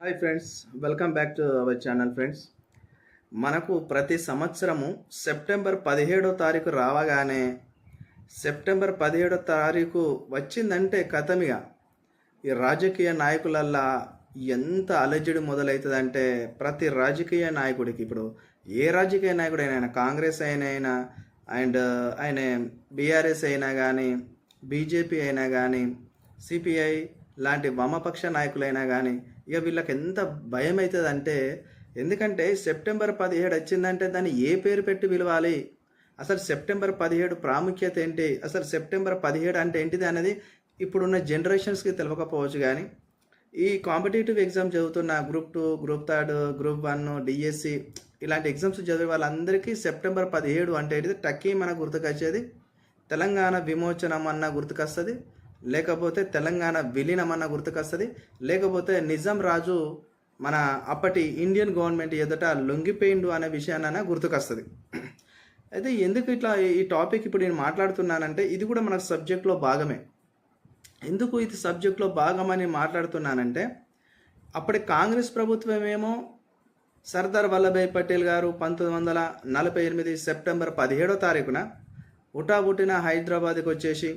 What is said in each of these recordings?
Hi friends welcome back to our channel friends మనకు ప్రతి సంవత్సరము సెప్టెంబర్ పదిహేడో తారీఖు రావగానే సెప్టెంబర్ పదిహేడో తారీఖు వచ్చిందంటే కథమిగా ఈ రాజకీయ నాయకులల్లా ఎంత అలజడి మొదలవుతుందంటే ప్రతి రాజకీయ నాయకుడికి ఇప్పుడు ఏ రాజకీయ నాయకుడైనా అయినా కాంగ్రెస్ అయినా అండ్ ఆయన బీఆర్ఎస్ అయినా కానీ బీజేపీ అయినా కానీ సిపిఐ లాంటి వామపక్ష నాయకులైనా కానీ ఇక వీళ్ళకి ఎంత భయం అవుతుంది అంటే ఎందుకంటే సెప్టెంబర్ పదిహేడు వచ్చిందంటే దాన్ని ఏ పేరు పెట్టి పిలవాలి? అసలు సెప్టెంబర్ పదిహేడు ప్రాముఖ్యత ఏంటి? అసలు సెప్టెంబర్ పదిహేడు అంటే ఏంటిది అనేది ఇప్పుడున్న జనరేషన్స్కి తెలియకపోవచ్చు కానీ ఈ కాంపిటేటివ్ ఎగ్జామ్ చదువుతున్న group two group third group one DSC ఇలాంటి ఎగ్జామ్స్ చదివే వాళ్ళందరికీ సెప్టెంబర్ పదిహేడు అంటే ఏంటిది? టక్కీ మనకు గుర్తుకొచ్చేది. తెలంగాణ విమోచనం అన్న గుర్తుకొస్తుంది. లేకపోతే తెలంగాణ విలీనం అన్న గుర్తుకొస్తుంది. లేకపోతే నిజాం రాజు మన అప్పటి ఇండియన్ గవర్నమెంట్ ఎదుట లొంగిపోయిండు అనే విషయాన్న గుర్తుకొస్తుంది. అయితే ఎందుకు ఇట్లా ఈ టాపిక్ ఇప్పుడు నేను మాట్లాడుతున్నానంటే ఇది కూడా మన సబ్జెక్ట్లో భాగమే. ఎందుకు ఇది సబ్జెక్ట్లో భాగమని మాట్లాడుతున్నానంటే అప్పటి కాంగ్రెస్ ప్రభుత్వం ఏమో సర్దార్ వల్లభాయ్ పటేల్ గారు పంతొమ్మిది వందల నలభై ఎనిమిది సెప్టెంబర్ పదిహేడో తారీఖున ఉటాబుట్టిన హైదరాబాద్కి వచ్చేసి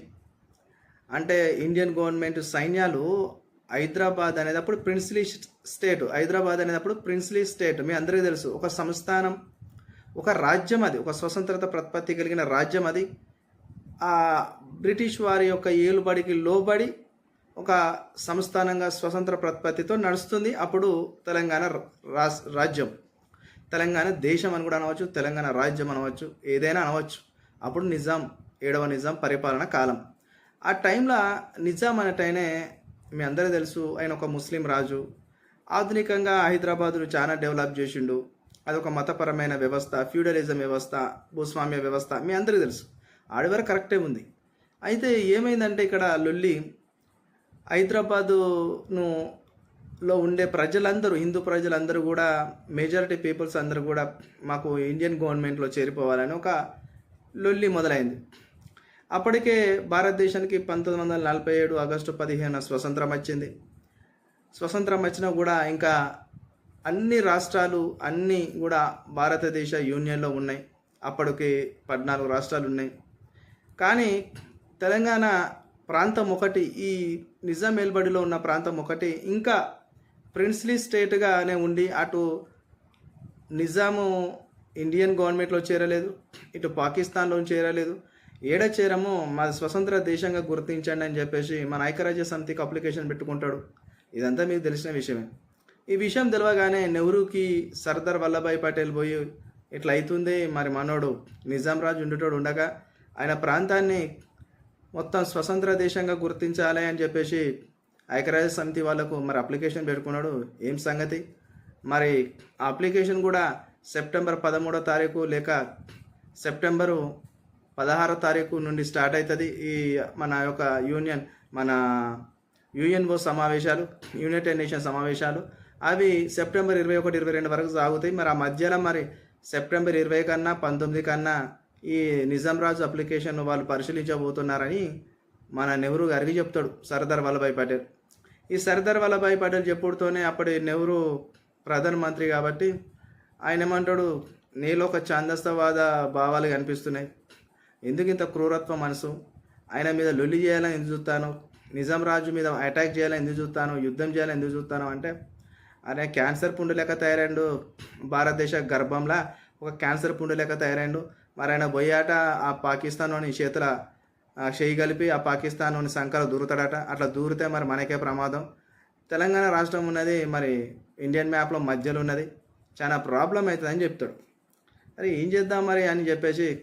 అంటే ఇండియన్ గవర్నమెంట్ సైన్యాలు హైదరాబాద్ అనేది అప్పుడు ప్రిన్స్లీ స్టేట్ హైదరాబాద్ అనేది అప్పుడు ప్రిన్స్లీ స్టేట్. మీ అందరికీ తెలుసు ఒక సంస్థానం ఒక రాజ్యం అది ఒక స్వతంత్రత ప్రతిపత్తి కలిగిన రాజ్యం అది. ఆ బ్రిటిష్ వారి యొక్క ఏలుబడికి లోబడి ఒక సంస్థానంగా స్వతంత్ర ప్రతిపత్తితో నడుస్తుంది. అప్పుడు తెలంగాణ రాస్ రాజ్యం. తెలంగాణ దేశం అని కూడా అనవచ్చు తెలంగాణ రాజ్యం అనవచ్చు ఏదైనా అనవచ్చు. అప్పుడు నిజాం ఏడవ నిజాం పరిపాలన కాలం. ఆ టైంలో నిజాం అనేటైనే మీ అందరూ తెలుసు. ఆయన ఒక ముస్లిం రాజు. ఆధునికంగా హైదరాబాదును చాలా డెవలప్ చేసిండు. అదొక మతపరమైన వ్యవస్థ ఫ్యూడలిజం వ్యవస్థ భూస్వామ్య వ్యవస్థ మీ అందరికీ తెలుసు. ఆడి కరెక్టే ఉంది. అయితే ఏమైందంటే ఇక్కడ లొల్లి హైదరాబాదును లో ఉండే ప్రజలందరూ హిందూ ప్రజలందరూ కూడా మెజారిటీ పీపుల్స్ అందరూ కూడా మాకు ఇండియన్ గవర్నమెంట్లో చేరిపోవాలని ఒక లొల్లి మొదలైంది. అప్పటికే భారతదేశానికి పంతొమ్మిది వందల నలభై ఏడు ఆగస్టు పదిహేను స్వతంత్రం వచ్చింది. స్వతంత్రం వచ్చినా కూడా ఇంకా అన్ని రాష్ట్రాలు అన్నీ కూడా భారతదేశ యూనియన్లో ఉన్నాయి. అప్పటికి పద్నాలుగు రాష్ట్రాలు ఉన్నాయి. కానీ తెలంగాణ ప్రాంతం ఒకటి ఈ నిజాం ఏల్బడిలో ఉన్న ప్రాంతం ఒకటి ఇంకా ప్రిన్స్లీ స్టేట్గానే ఉండి అటు నిజాము ఇండియన్ గవర్నమెంట్లో చేరలేదు ఇటు పాకిస్తాన్లో చేరలేదు ఏడ చేరము మా స్వతంత్ర దేశంగా గుర్తించండి అని చెప్పేసి మన ఐక్యరాజ్య సమితికి అప్లికేషన్ పెట్టుకుంటాడు. ఇదంతా మీకు తెలిసిన విషయమే. ఈ విషయం తెలియగానే నెహ్రూకి సర్దార్ వల్లభాయ్ పటేల్ పోయి ఇట్లా అవుతుంది మరి మనోడు నిజాం రాజు ఉండేటోడు ఉండగా ఆయన ప్రాంతాన్ని మొత్తం స్వతంత్ర దేశంగా గుర్తించాలి అని చెప్పేసి ఐక్యరాజ్య సమితి వాళ్ళకు మరి అప్లికేషన్ పెట్టుకున్నాడు. ఏం సంగతి? మరి ఆ అప్లికేషన్ కూడా సెప్టెంబర్ పదమూడో తారీఖు లేక సెప్టెంబరు పదహారో తారీఖు నుండి స్టార్ట్ అవుతుంది ఈ మన యొక్క యూనియన్ మన యుఎన్ఓ సమావేశాలు యునైటెడ్ నేషన్ సమావేశాలు. అవి సెప్టెంబర్ ఇరవై ఒకటి ఇరవై రెండు వరకు సాగుతాయి. మరి ఆ మధ్యలో మరి సెప్టెంబర్ ఇరవై కన్నా పంతొమ్మిది కన్నా ఈ నిజాం రాజు అప్లికేషన్ వాళ్ళు పరిశీలించబోతున్నారని మన నెహ్రూ గారికి చెప్తాడు సర్దార్ వల్లభాయ్ పటేల్. ఈ సర్దార్ వల్లభాయ్ పటేల్ చెప్పుడుతోనే అప్పటి నెహ్రూ ప్రధానమంత్రి కాబట్టి ఆయన ఏమంటాడు నీలో ఒక ఛాందస్తవాద భావాలు కనిపిస్తున్నాయి. ఎందుకు ఇంత క్రూరత్వ మనసు? ఆయన మీద లొల్లి చేయాలని ఎందుకు చూస్తాను? నిజాం రాజు మీద అటాక్ చేయాలని ఎందుకు చూస్తాను? యుద్ధం చేయాలని ఎందుకు చూస్తాను? అంటే అరే క్యాన్సర్ పుండు లెక్క తయారైండు. భారతదేశ గర్భంలా ఒక క్యాన్సర్ పుండు లెక్క తయారైండు. మరి ఆయన పోయాట ఆ పాకిస్తాన్లోని చేతుల చేయి కలిపి ఆ పాకిస్తాన్లోని సంకలు దూరుతాడట. అట్లా దూరితే మరి మనకే ప్రమాదం. తెలంగాణ రాష్ట్రం ఉన్నది మరి ఇండియన్ మ్యాప్లో మధ్యలో ఉన్నది. చాలా ప్రాబ్లం అవుతుందని చెప్తాడు. అరే ఏం చేద్దాం మరి అని చెప్పేసి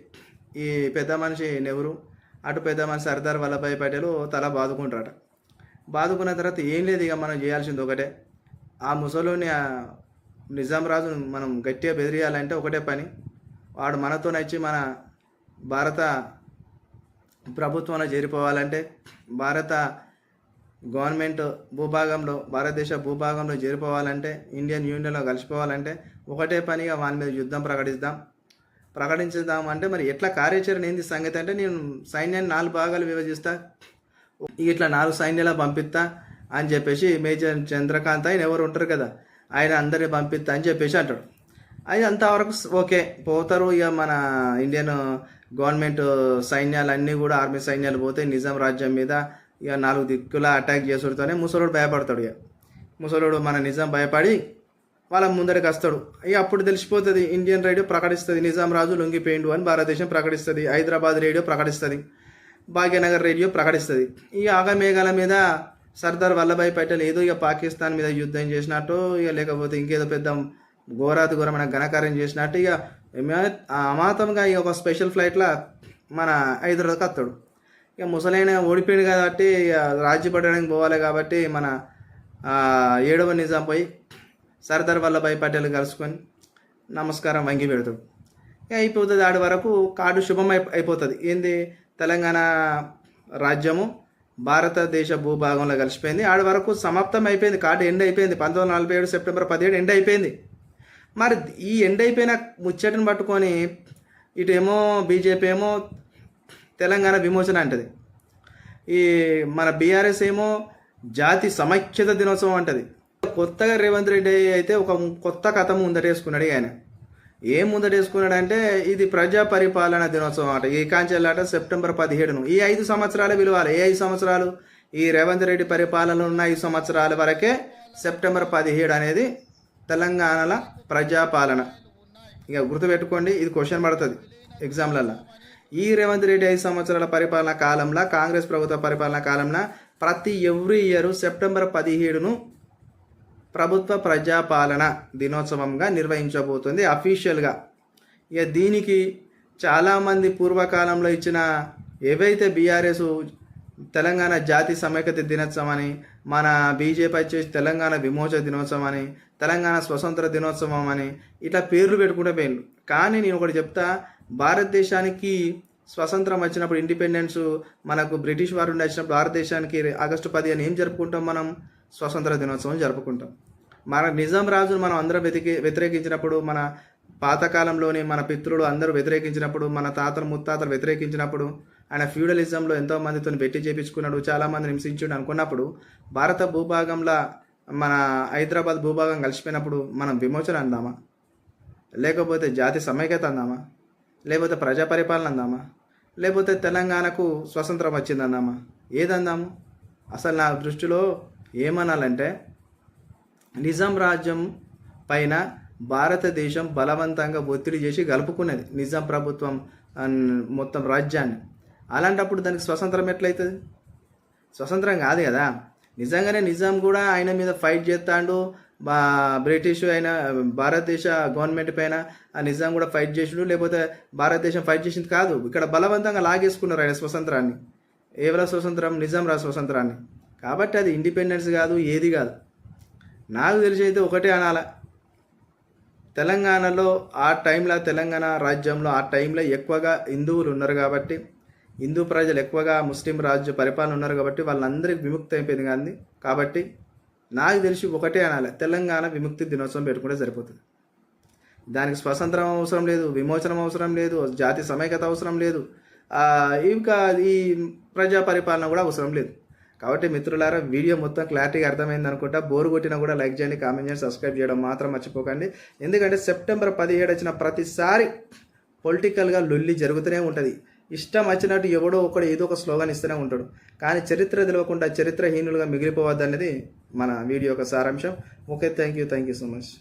ఈ పెద్ద మనిషి నెహ్రూ అటు పెద్ద మనిషి సర్దార్ వల్లభాయ్ పటేలు తల బాదుకుంటారట. బాదుకున్న తర్వాత ఏం లేదు ఇక మనం చేయాల్సింది ఒకటే. ఆ ముసలోని నిజాం రాజును మనం గట్టిగా బెదిరియాలంటే ఒకటే పని. వాడు మనతో నచ్చి మన భారత ప్రభుత్వంలో చేరిపోవాలంటే భారత గవర్నమెంట్ భూభాగంలో భారతదేశ భూభాగంలో చేరిపోవాలంటే ఇండియన్ యూనియన్లో కలిసిపోవాలంటే ఒకటే పనిగా వాని మీద యుద్ధం ప్రకటిద్దాం ప్రకటించుదామంటే మరి ఎట్లా కార్యాచరణ ఏంది సంగతి అంటే నేను సైన్యాన్ని నాలుగు భాగాలు విభజిస్తా. ఇట్లా నాలుగు సైన్యాలు పంపిస్తా అని చెప్పేసి మేజర్ చంద్రకాంత్ ఆయన ఎవరు ఉంటారు కదా ఆయన అందరిని పంపిస్తా అని చెప్పేసి అంటాడు. అది అంతవరకు ఓకే పోతారు ఇక మన ఇండియన్ గవర్నమెంట్ సైన్యాలు అన్నీ కూడా ఆర్మీ సైన్యాలు పోతే నిజాం రాజ్యం మీద ఇక నాలుగు దిక్కుల అటాక్ చేసుడుతోనే ముసలోడు భయపడతాడు ఇక. ముసలోడు మన నిజాం భయపడి వాళ్ళ ముందరికి వస్తాడు. ఇక అప్పుడు తెలిసిపోతుంది ఇండియన్ రేడియో ప్రకటిస్తుంది నిజాం రాజు లొంగిపోయిండు అని భారతదేశం ప్రకటిస్తుంది హైదరాబాద్ రేడియో ప్రకటిస్తుంది భాగ్యనగర్ రేడియో ప్రకటిస్తుంది. ఈ ఆగమేఘాల మీద సర్దార్ వల్లభాయ్ పటేల్ ఏదో ఇక పాకిస్తాన్ మీద యుద్ధం చేసినట్టు ఇక లేకపోతే ఇంకేదో పెద్ద ఘోరాతి ఘోరమైన ఘనకార్యం చేసినట్టు ఇక అమాతంగా ఇక ఒక స్పెషల్ ఫ్లైట్లో మన హైదరాబాద్కి వస్తాడు. ఇక ముసలైన ఓడిపోయాడు కాబట్టి ఇక రాజ్యపట్టడానికి పోవాలి కాబట్టి మన ఏడవ నిజాం పోయి సర్దార్ వల్లభాయ్ పటేల్ కలుసుకొని నమస్కారం వంగి పెడతాడు ఇక అయిపోతుంది ఆడి వరకు కార్డు శుభం అయిపోతుంది. ఏంది? తెలంగాణ రాజ్యము భారతదేశ భూభాగంలో కలిసిపోయింది. ఆడి వరకు సమాప్తం అయిపోయింది. కార్డు ఎండ్ అయిపోయింది. పంతొమ్మిది నలభై ఏడు సెప్టెంబర్ పదిహేడు ఎండ్ అయిపోయింది. మరి ఈ ఎండ్ అయిపోయిన ముచ్చటను పట్టుకొని ఇటేమో బీజేపీ ఏమో తెలంగాణ విమోచన అంటది. ఈ మన బీఆర్ఎస్ ఏమో జాతి సమైక్యత దినోత్సవం అంటది. కొత్తగా రేవంత్ రెడ్డి అయితే ఒక కొత్త కథ ముందటేసుకున్నాడు ఆయన ఏం ముందటేసుకున్నాడు అంటే ఇది ప్రజా పరిపాలన దినోత్సవం అట. ఈ కాంచెల్లాట సెప్టెంబర్ పదిహేడును. ఈ ఐదు సంవత్సరాలు విలువాలి. ఏ ఐదు సంవత్సరాలు? ఈ రేవంత్ రెడ్డి పరిపాలన ఉన్న ఐదు సంవత్సరాల వరకే సెప్టెంబర్ పదిహేడు అనేది తెలంగాణల ప్రజాపాలన. ఇక గుర్తుపెట్టుకోండి ఇది క్వశ్చన్ పడుతుంది ఎగ్జామ్లలో ఈ రేవంత్ రెడ్డి ఐదు సంవత్సరాల పరిపాలన కాలంలో కాంగ్రెస్ ప్రభుత్వ పరిపాలన కాలంలో ప్రతి ఎవ్రీ ఇయర్ సెప్టెంబర్ పదిహేడును ప్రభుత్వ ప్రజాపాలన దినోత్సవంగా నిర్వహించబోతుంది. అఫీషియల్గా ఇక దీనికి చాలామంది పూర్వకాలంలో ఇచ్చిన ఏవైతే బీఆర్ఎస్ తెలంగాణ జాతి సమైక్యత దినోత్సవం అని మన బీజేపీ వచ్చేసి తెలంగాణ విమోచన దినోత్సవం అని తెలంగాణ స్వతంత్ర దినోత్సవం అని ఇట్లా పేర్లు పెట్టుకుంటే పేర్లు కానీ నేను ఒకటి చెప్తా భారతదేశానికి స్వతంత్రం వచ్చినప్పుడు ఇండిపెండెన్స్ మనకు బ్రిటిష్ వారు వచ్చినప్పుడు భారతదేశానికి ఆగస్టు పదిహేను ఏం జరుపుకుంటాం మనం? స్వతంత్ర దినోత్సవం జరుపుకుంటాం. మన నిజాం రాజును మనం అందరం వెతికి వ్యతిరేకించినప్పుడు మన పాతకాలంలోని మన పితృలు అందరూ వ్యతిరేకించినప్పుడు మన తాతలు ముత్తాతలు వ్యతిరేకించినప్పుడు ఆయన ఫ్యూడలిజంలో ఎంతో మందితో పెట్టి చేపించుకున్నాడు చాలామంది హింసించుడు అనుకున్నప్పుడు భారత భూభాగంలో మన హైదరాబాద్ భూభాగం కలిసిపోయినప్పుడు మనం విమోచన అందామా? లేకపోతే జాతి సమైక్యత అందామా? లేకపోతే ప్రజా పరిపాలన అందామా? లేకపోతే తెలంగాణకు స్వతంత్రం వచ్చిందన్నామా ఏదందాము? అసలు నా దృష్టిలో ఏమనాలంటే నిజాం రాజ్యం పైన భారతదేశం బలవంతంగా ఒత్తిడి చేసి గలుపుకున్నది నిజాం ప్రభుత్వం మొత్తం రాజ్యాన్ని. అలాంటప్పుడు దానికి స్వతంత్రం ఎట్లయితుంది? స్వతంత్రం కాదు కదా. నిజంగానే నిజాం కూడా ఆయన మీద ఫైట్ చేస్తాడు బా బ్రిటిష్ అయినా భారతదేశ గవర్నమెంట్ పైన ఆ నిజాం కూడా ఫైట్ చేసిండు లేకపోతే భారతదేశం ఫైట్ చేసింది కాదు. ఇక్కడ బలవంతంగా లాగేసుకున్నారు ఆయన స్వతంత్రాన్ని. ఏవల స్వతంత్రం? నిజాం రా స్వతంత్రాన్ని. కాబట్టి అది ఇండిపెండెన్స్ కాదు ఏది కాదు. నాకు తెలిసి అయితే ఒకటే అనాల. తెలంగాణలో ఆ టైంలో తెలంగాణ రాజ్యంలో ఆ టైంలో ఎక్కువగా హిందువులు ఉన్నారు కాబట్టి హిందూ ప్రజలు ఎక్కువగా ముస్లిం రాజ్య పరిపాలన ఉన్నారు కాబట్టి వాళ్ళందరికీ విముక్తి అయిపోయింది కానీ కాబట్టి నాకు తెలిసి ఒకటే అనాలి. తెలంగాణ విముక్తి దినోత్సవం పెట్టుకుంటే సరిపోతుంది. దానికి స్వతంత్రం అవసరం లేదు విమోచనం అవసరం లేదు జాతి సమైక్యత అవసరం లేదు ఇంకా ఈ ప్రజా పరిపాలన కూడా అవసరం లేదు. కాబట్టి మిత్రులారా వీడియో మొత్తం క్లారిటీగా అర్థమైంది అనుకుంటా. బోర్ కొట్టినా కూడా లైక్ చేయండి కామెంట్ చేయండి సబ్స్క్రైబ్ చేయడం మాత్రం మర్చిపోకండి. ఎందుకంటే సెప్టెంబర్ పదిహేడు వచ్చిన ప్రతిసారి పొలిటికల్గా లొల్లి జరుగుతూనే ఉంటుంది. ఇష్టం వచ్చినట్టు ఎవడో ఒకడు ఏదో ఒక స్లోగన్ ఇస్తూనే ఉంటాడు. కానీ చరిత్ర తెలియకుండా చరిత్రహీనులుగా మిగిలిపోవద్దనేది మన వీడియో యొక్క సారాంశం. Okay thank you thank you so much